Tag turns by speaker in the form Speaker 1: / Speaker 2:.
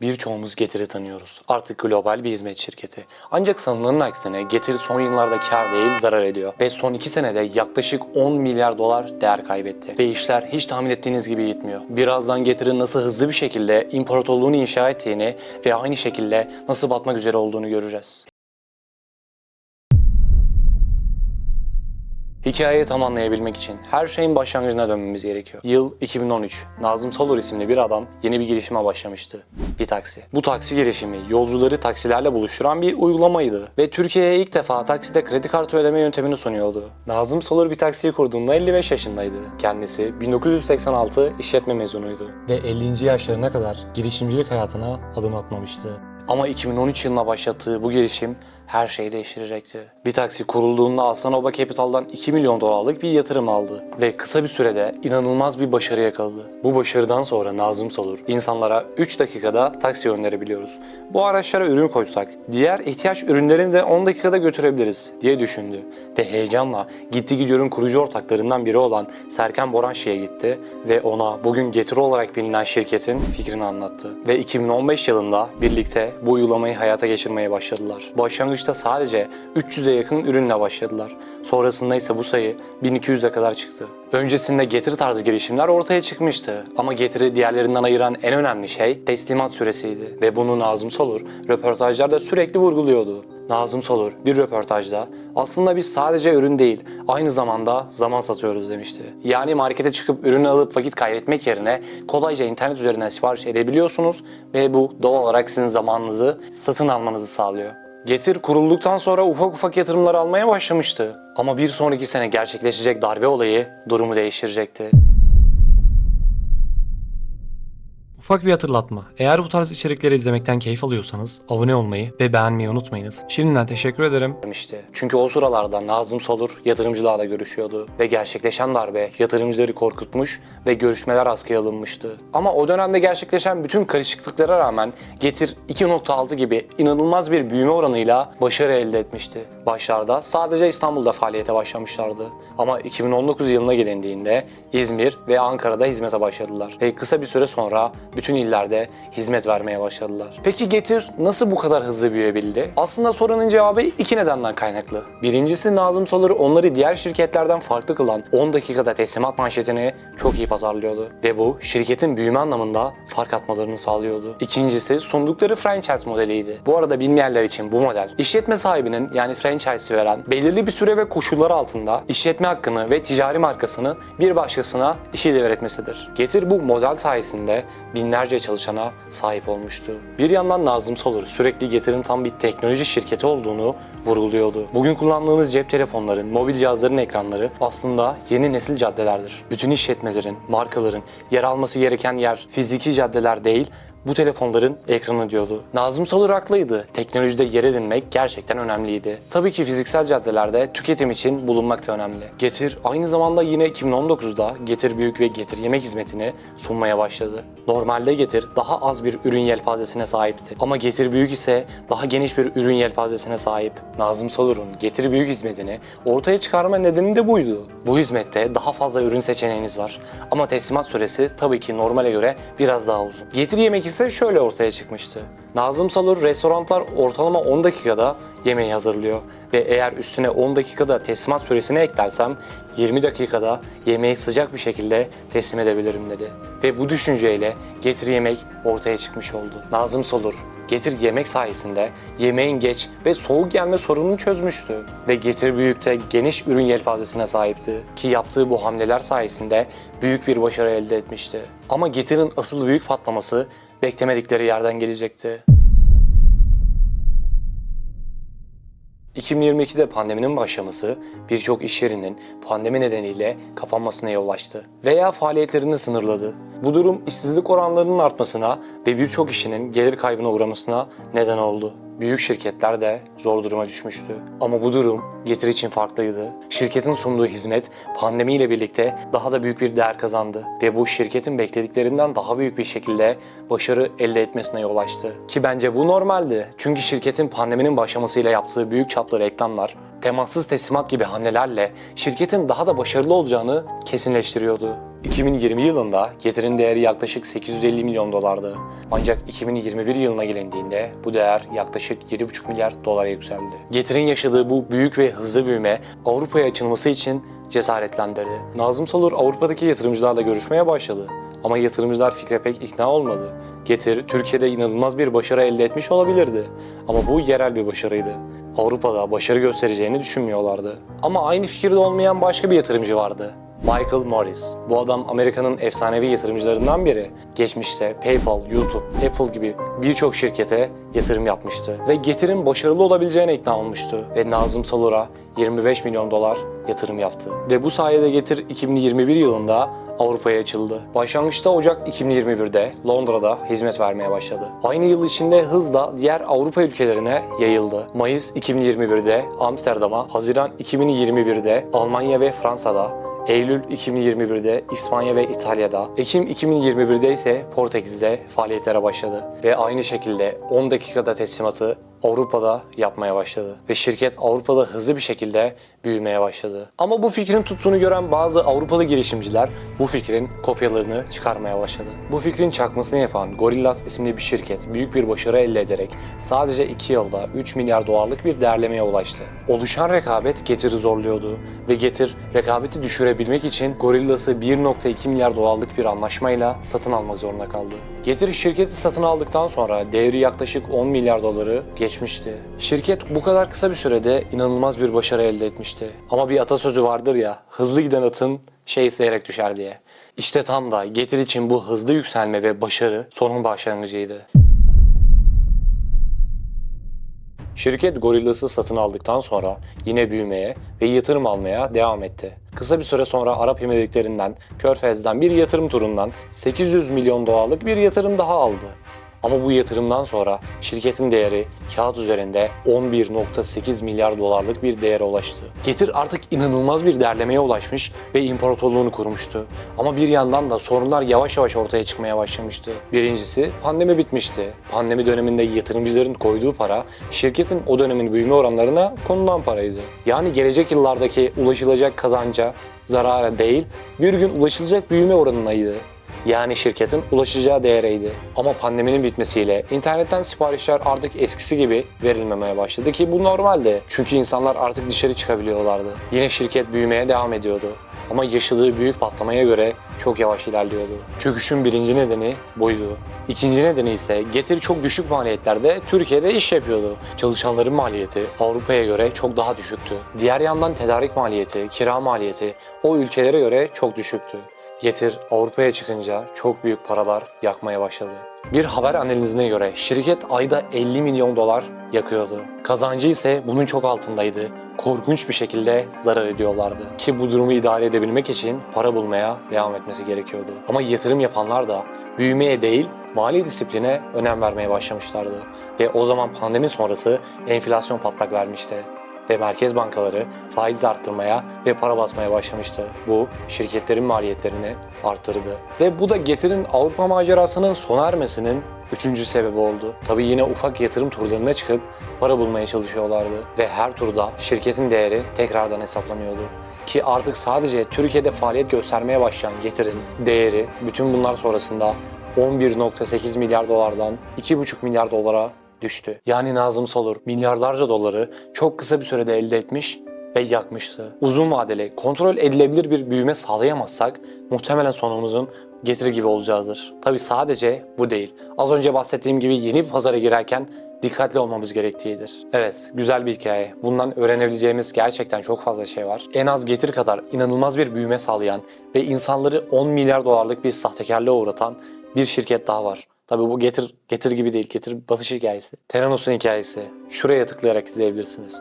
Speaker 1: Birçoğumuz Getir'i tanıyoruz. Artık global bir hizmet şirketi. Ancak sanılanın aksine Getir son yıllarda kar değil zarar ediyor. Ve son 2 senede yaklaşık 10 milyar dolar değer kaybetti. Ve işler hiç tahmin ettiğiniz gibi gitmiyor. Birazdan Getir'in nasıl hızlı bir şekilde imparatorluğunu inşa ettiğini ve aynı şekilde nasıl batmak üzere olduğunu göreceğiz. Hikayeyi tam anlayabilmek için her şeyin başlangıcına dönmemiz gerekiyor. Yıl 2013. Nazım Salur isimli bir adam yeni bir girişime başlamıştı. Bir taksi. Bu taksi girişimi yolcuları taksilerle buluşturan bir uygulamaydı ve Türkiye'ye ilk defa takside kredi kartı ödeme yöntemini sunuyordu. Nazım Salur bir taksiyi kurduğunda 55 yaşındaydı. Kendisi 1986 işletme mezunuydu ve 50. yaşlarına kadar girişimcilik hayatına adım atmamıştı. Ama 2013 yılına başlattığı bu girişim her şeyi değiştirecekti. Bir taksi kurulduğunda Aslan Oba Capital'dan 2 milyon dolarlık bir yatırım aldı ve kısa bir sürede inanılmaz bir başarı yakaladı. Bu başarıdan sonra Nazım Salur insanlara 3 dakikada taksi gönderebiliyoruz. Bu araçlara ürün koysak diğer ihtiyaç ürünlerini de 10 dakikada götürebiliriz diye düşündü ve heyecanla Gitti Gidiyor'un kurucu ortaklarından biri olan Serkan Boranşi'ye gitti ve ona bugün Getiri olarak bilinen şirketin fikrini anlattı. Ve 2015 yılında birlikte bu uygulamayı hayata geçirmeye başladılar. Başlangıçta sadece 300'e yakın ürünle başladılar. Sonrasında ise bu sayı 1200'e kadar çıktı. Öncesinde Getiri tarzı girişimler ortaya çıkmıştı. Ama Getiri diğerlerinden ayıran en önemli şey teslimat süresiydi. Ve bunu Nazım Solur röportajlarda sürekli vurguluyordu. Nazım Solur bir röportajda aslında biz sadece ürün değil aynı zamanda zaman satıyoruz demişti. Yani markete çıkıp ürünü alıp vakit kaybetmek yerine kolayca internet üzerinden sipariş edebiliyorsunuz ve bu doğal olarak sizin zamanınızı satın almanızı sağlıyor. Getir kurulduktan sonra ufak ufak yatırımlar almaya başlamıştı. Ama bir sonraki sene gerçekleşecek darbe olayı durumu değiştirecekti. Ufak bir hatırlatma. Eğer bu tarz içerikleri izlemekten keyif alıyorsanız abone olmayı ve beğenmeyi unutmayınız. Şimdiden teşekkür ederim. Demişti. Çünkü o sıralarda Nazım Solur yatırımcılarla görüşüyordu ve gerçekleşen darbe yatırımcıları korkutmuş ve görüşmeler askıya alınmıştı. Ama o dönemde gerçekleşen bütün karışıklıklara rağmen Getir 2.6 gibi inanılmaz bir büyüme oranıyla başarı elde etmişti. Başlarda sadece İstanbul'da faaliyete başlamışlardı. Ama 2019 yılına gelindiğinde İzmir ve Ankara'da hizmete başladılar. Ve kısa bir süre sonra bütün illerde hizmet vermeye başladılar. Peki Getir nasıl bu kadar hızlı büyüyebildi? Aslında sorunun cevabı iki nedenden kaynaklı. Birincisi Nazım Solur onları diğer şirketlerden farklı kılan 10 dakikada teslimat manşetini çok iyi pazarlıyordu. Ve bu şirketin büyüme anlamında fark atmalarını sağlıyordu. İkincisi sundukları franchise modeliydi. Bu arada bilmeyenler için bu model işletme sahibinin yani franchise veren belirli bir süre ve koşullar altında işletme hakkını ve ticari markasını bir başkasına işi devretmesidir. Getir bu model sayesinde binlerce çalışana sahip olmuştu. Bir yandan Nazım Solur sürekli Getir'in tam bir teknoloji şirketi olduğunu vurguluyordu. Bugün kullandığımız cep telefonların, mobil cihazların ekranları aslında yeni nesil caddelerdir. Bütün işletmelerin, markaların yer alması gereken yer fiziki caddeler değil, bu telefonların ekranı diyordu. Nazım Salur haklıydı. Teknolojide yer edinmek gerçekten önemliydi. Tabii ki fiziksel caddelerde tüketim için bulunmak da önemli. Getir aynı zamanda yine 2019'da Getir Büyük ve Getir Yemek hizmetini sunmaya başladı. Normalde Getir daha az bir ürün yelpazesine sahipti. Ama Getir Büyük ise daha geniş bir ürün yelpazesine sahip. Nazım Salur'un Getir Büyük hizmetini ortaya çıkarma nedeni de buydu. Bu hizmette daha fazla ürün seçeneğiniz var. Ama teslimat süresi tabii ki normale göre biraz daha uzun. Getir Yemek ise şöyle ortaya çıkmıştı. Nazım Salur restoranlar ortalama 10 dakikada yemeği hazırlıyor ve eğer üstüne 10 dakikada teslimat süresini eklersem 20 dakikada yemeği sıcak bir şekilde teslim edebilirim dedi. Ve bu düşünceyle Getir Yemek ortaya çıkmış oldu. Nazım Salur Getir Yemek sayesinde yemeğin geç ve soğuk gelme sorununu çözmüştü. Ve Getir Büyük'te geniş ürün yelpazesine sahipti. Ki yaptığı bu hamleler sayesinde büyük bir başarı elde etmişti. Ama Getir'in asıl büyük patlaması beklemedikleri yerden gelecekti. 2022'de pandeminin başlaması birçok iş yerinin pandemi nedeniyle kapanmasına yol açtı veya faaliyetlerini sınırladı. Bu durum işsizlik oranlarının artmasına ve birçok işinin gelir kaybına uğramasına neden oldu. Büyük şirketler de zor duruma düşmüştü. Ama bu durum Getir için farklıydı. Şirketin sunduğu hizmet pandemiyle birlikte daha da büyük bir değer kazandı ve bu şirketin beklediklerinden daha büyük bir şekilde başarı elde etmesine yol açtı. Ki bence bu normaldi. Çünkü şirketin pandeminin başlamasıyla yaptığı büyük çaplı reklamlar temassız teslimat gibi hamlelerle şirketin daha da başarılı olacağını kesinleştiriyordu. 2020 yılında getirin değeri yaklaşık 850 milyon dolardı. Ancak 2021 yılına gelindiğinde bu değer yaklaşık 7,5 milyar dolara yükseldi. Getir'in yaşadığı bu büyük ve hızlı büyüme Avrupa'ya açılması için cesaretlendirdi. Nazım Salur Avrupa'daki yatırımcılarla görüşmeye başladı. Ama yatırımcılar fikre pek ikna olmadı. Getir, Türkiye'de inanılmaz bir başarı elde etmiş olabilirdi. Ama bu yerel bir başarıydı. Avrupa'da başarı göstereceğini düşünmüyorlardı. Ama aynı fikirde olmayan başka bir yatırımcı vardı. Michael Morris. Bu adam Amerika'nın efsanevi yatırımcılarından biri. Geçmişte PayPal, YouTube, Apple gibi birçok şirkete yatırım yapmıştı. Ve Getir'in başarılı olabileceğine ikna olmuştu. Ve Nazım Salur'a 25 milyon dolar yatırım yaptı. Ve bu sayede Getir 2021 yılında Avrupa'ya açıldı. Başlangıçta Ocak 2021'de Londra'da hizmet vermeye başladı. Aynı yıl içinde hızla diğer Avrupa ülkelerine yayıldı. Mayıs 2021'de Amsterdam'a, Haziran 2021'de Almanya ve Fransa'da, Eylül 2021'de İspanya ve İtalya'da, Ekim 2021'de ise Portekiz'de faaliyetlere başladı. Ve aynı şekilde 10 dakikada teslimatı Avrupa'da yapmaya başladı. Ve şirket Avrupa'da hızlı bir şekilde büyümeye başladı. Ama bu fikrin tuttuğunu gören bazı Avrupalı girişimciler bu fikrin kopyalarını çıkarmaya başladı. Bu fikrin çakmasını yapan Gorillas isimli bir şirket büyük bir başarı elde ederek sadece 2 yılda 3 milyar dolarlık bir değerlemeye ulaştı. Oluşan rekabet Getir'i zorluyordu ve Getir rekabeti düşürebilmek için Gorillas'ı 1.2 milyar dolarlık bir anlaşmayla satın almak zorunda kaldı. Getir şirketi satın aldıktan sonra değeri yaklaşık 10 milyar doları geçmişti. Şirket bu kadar kısa bir sürede inanılmaz bir başarı elde etmişti. Ama bir atasözü vardır ya, hızlı giden atın şey isteyerek düşer diye. İşte tam da Getir için bu hızlı yükselme ve başarı sonun başlangıcıydı. Şirket Gorillas'ı satın aldıktan sonra yine büyümeye ve yatırım almaya devam etti. Kısa bir süre sonra Arap Emirlikleri'nden, Körfez'den bir yatırım turundan 800 milyon dolarlık bir yatırım daha aldı. Ama bu yatırımdan sonra şirketin değeri kağıt üzerinde 11.8 milyar dolarlık bir değere ulaştı. Getir artık inanılmaz bir değerlemeye ulaşmış ve imparatorluğunu kurmuştu. Ama bir yandan da sorunlar yavaş yavaş ortaya çıkmaya başlamıştı. Birincisi pandemi bitmişti. Pandemi döneminde yatırımcıların koyduğu para şirketin o dönemin büyüme oranlarına konulan paraydı. Yani gelecek yıllardaki ulaşılacak kazanca, zarara değil bir gün ulaşılacak büyüme oranınaydı. Yani şirketin ulaşacağı değereydi. Ama pandeminin bitmesiyle internetten siparişler artık eskisi gibi verilmemeye başladı ki bu normaldi. Çünkü insanlar artık dışarı çıkabiliyorlardı. Yine şirket büyümeye devam ediyordu. Ama yaşadığı büyük patlamaya göre çok yavaş ilerliyordu. Çöküşün birinci nedeni buydu. İkinci nedeni ise Getir çok düşük maliyetlerde Türkiye'de iş yapıyordu. Çalışanların maliyeti Avrupa'ya göre çok daha düşüktü. Diğer yandan tedarik maliyeti, kira maliyeti o ülkelere göre çok düşüktü. Getir Avrupa'ya çıkınca çok büyük paralar yakmaya başladı. Bir haber analizine göre şirket ayda 50 milyon dolar yakıyordu. Kazancı ise bunun çok altındaydı. Korkunç bir şekilde zarar ediyorlardı. Ki bu durumu idare edebilmek için para bulmaya devam etmesi gerekiyordu. Ama yatırım yapanlar da büyümeye değil mali disipline önem vermeye başlamışlardı. Ve o zaman pandemi sonrası enflasyon patlak vermişti ve merkez bankaları faiz arttırmaya ve para basmaya başlamıştı. Bu şirketlerin maliyetlerini arttırdı. Ve bu da Getir'in Avrupa macerasının sona ermesinin üçüncü sebebi oldu. Tabii yine ufak yatırım turlarına çıkıp para bulmaya çalışıyorlardı. Ve her turda şirketin değeri tekrardan hesaplanıyordu. Ki artık sadece Türkiye'de faaliyet göstermeye başlayan Getir'in değeri bütün bunlar sonrasında 11.8 milyar dolardan 2,5 milyar dolara düştü. Yani Nazım Salur milyarlarca doları çok kısa bir sürede elde etmiş ve yakmıştı. Uzun vadeli, kontrol edilebilir bir büyüme sağlayamazsak muhtemelen sonumuzun getir gibi olacağıdır. Tabi sadece bu değil. Az önce bahsettiğim gibi yeni bir pazara girerken dikkatli olmamız gerektiğidir. Evet, güzel bir hikaye. Bundan öğrenebileceğimiz gerçekten çok fazla şey var. En az getir kadar inanılmaz bir büyüme sağlayan ve insanları 10 milyar dolarlık bir sahtekarlığa uğratan bir şirket daha var. Tabii bu getir getir gibi değil. Getir batış hikayesi. Theranos'un hikayesi. Şuraya tıklayarak izleyebilirsiniz.